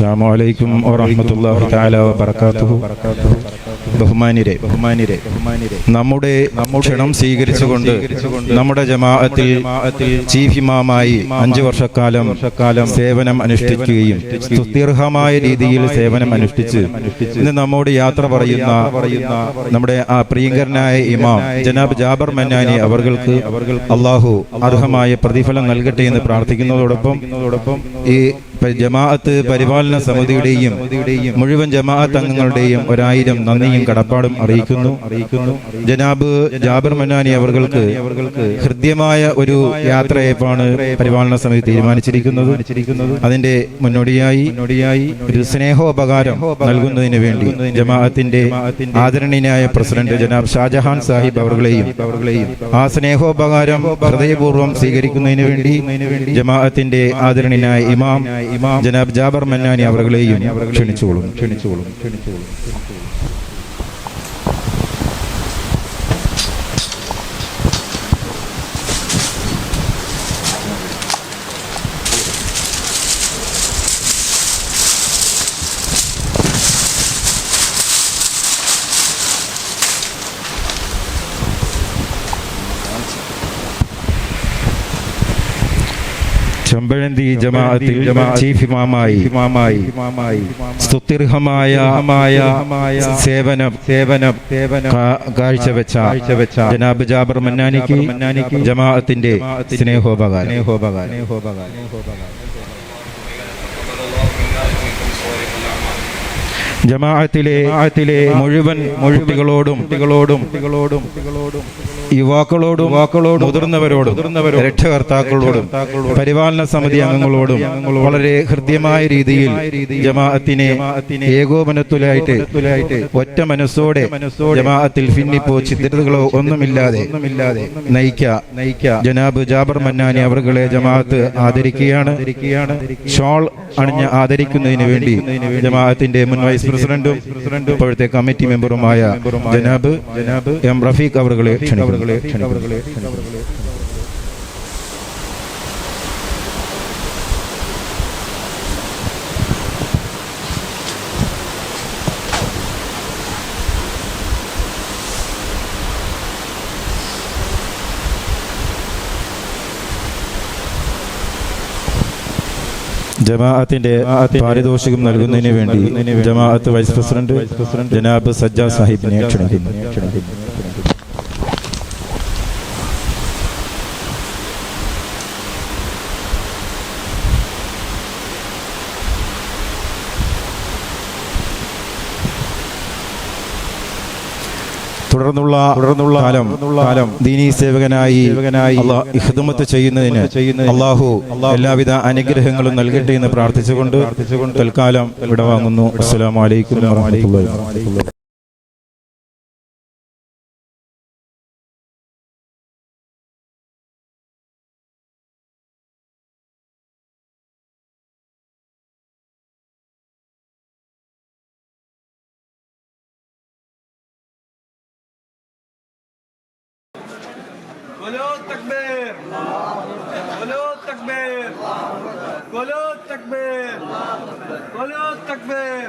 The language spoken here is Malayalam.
അസ്സാം വലൈക്കും വറഹമത്തല്ലാഹു തആല വബറകാതുഹു. ബഹുമാനിരെ ബഹുമാനിരെ നമ്മുടെ ക്ഷണം സ്വീകരിച്ചുകൊണ്ട് നമ്മുടെ ജമാഅത്തിൽ ചീഫ് ഇമാമായി അഞ്ചു വർഷക്കാലം സേവനം അനുഷ്ഠിക്കുകയും സ്തുത്യർഹമായ രീതിയിൽ സേവനം അനുഷ്ഠിച്ച് ഇന്ന് നമ്മോട് യാത്ര പറയുന്ന നമ്മുടെ ആ പ്രിയങ്കരനായ ഇമാം ജനാബ് ജാബർ മന്നാനി അവർക്ക് അള്ളാഹു അർഹമായ പ്രതിഫലം നൽകട്ടെ എന്ന് പ്രാർത്ഥിക്കുന്നതോടൊപ്പം ഈ ജമാഅത്ത് പരിപാലന സമിതിയുടെയും മുഴുവൻ ജമാഅത്ത് അംഗങ്ങളുടെയും ഒരായിരം നന്ദിയും കടപ്പാടും അറിയിക്കുന്നു. അറിയിക്കുന്നു ജനാബ് ജാബിർ മന്നാനി അവർക്ക് ഹൃദ്യമായ ഒരു യാത്രയപ്പാണ് പരിപാലന സമിതി തീരുമാനിച്ചിരിക്കുന്നത്. അതിന്റെ മുന്നോടിയായി ഒരു സ്നേഹോപകാരം നൽകുന്നതിന് വേണ്ടി ജമാഅത്തിന്റെ ആദരണീയനായ പ്രസിഡന്റ് ജനാബ് ഷാജഹാൻ സാഹിബ് അവർകളെയും ആ സ്നേഹോപകാരം ഹൃദയപൂർവം സ്വീകരിക്കുന്നതിന് വേണ്ടി ജമാഅത്തിന്റെ ആദരണീയനായ ഇമാം ഇമാം ജനാബ് ജാബർ മന്നാനി അവർകളെയും ക്ഷണിച്ചുകൊള്ളും ക്ഷണിച്ചുകൊള്ളും ക്ഷണിച്ചുകൊള്ളും ചെമ്പഴന്തി ജമാഅത്തിൽ ചീഫ് ഇമാമായി. സ്തുത്യർഹമായ സേവനം സേവനം സേവനം കാഴ്ചവെച്ച കാഴ്ചവെച്ച ജനാബ് ജാബർ മന്നാനിക്ക് മന്നാനിക്ക് ജമാഅത്തിന്റെ സ്നേഹോപകാരം. സ്നേഹോപകാരം. ജമാഅത്തിലെ ജമാഅത്തിലെ മുഴുവൻ കുട്ടികളോടും കുട്ടികളോടും കുട്ടികളോടും യുവാക്കളോടും യുവാക്കളോടും മുതിർന്നവരോടും മുതിർന്നവരോടും രക്ഷകർത്താക്കളോടും പരിപാലന സമിതി അംഗങ്ങളോടും വളരെ ഹൃദ്യമായ രീതിയിൽ ജമാഅത്തിനെ ഏകോപനത്തിലായിട്ട് ഒറ്റ മനസ്സോടെ ജമാഅത്തിൽ ഭിന്നിപ്പോ ചിത്രതകളോ ഒന്നുമില്ലാതെ ഒന്നുമില്ലാതെ നയിക്ക. നയിക്ക. ജനാബ് ജാബർ മന്നാനി അവർകളെ ജമാഅത്ത് ആദരിക്കുകയാണ്. ഷോൾ അണിഞ്ഞ് ആദരിക്കുന്നതിന് വേണ്ടി ജമാഅത്തിന്റെ മുൻ വൈസ് പ്രസിഡന്റും ഇപ്പോഴത്തെ കമ്മിറ്റി മെമ്പറുമായ ജനാബ് ജനാബ് എം റഫീഖ് അവറുകളെ ക്ഷണിക്കുന്നു. ജമാഅത്തിന്റെ പാരിതോഷികം നൽകുന്നതിന് വേണ്ടി ജമാഅത്ത് വൈസ് പ്രസിഡന്റ് ജനാബ് സജ്ജാ സാഹിബിനെ ക്ഷണിക്കുന്നു. തുടർന്നുള്ള തുടർന്നുള്ള കാലം കാലം ദീനി സേവകനായി സേവകനായി ഇഹ്ദമത്ത് ചെയ്യുന്നതിന് അള്ളാഹു എല്ലാവിധ അനുഗ്രഹങ്ങളും നൽകട്ടെ എന്ന് പ്രാർത്ഥിച്ചുകൊണ്ട് തൽക്കാലം വിടവാങ്ങുന്നു അസ്സലാമു അലൈക്കും বলো তকবীর বলো তকবীর বলো তকবীর বলো তকবীর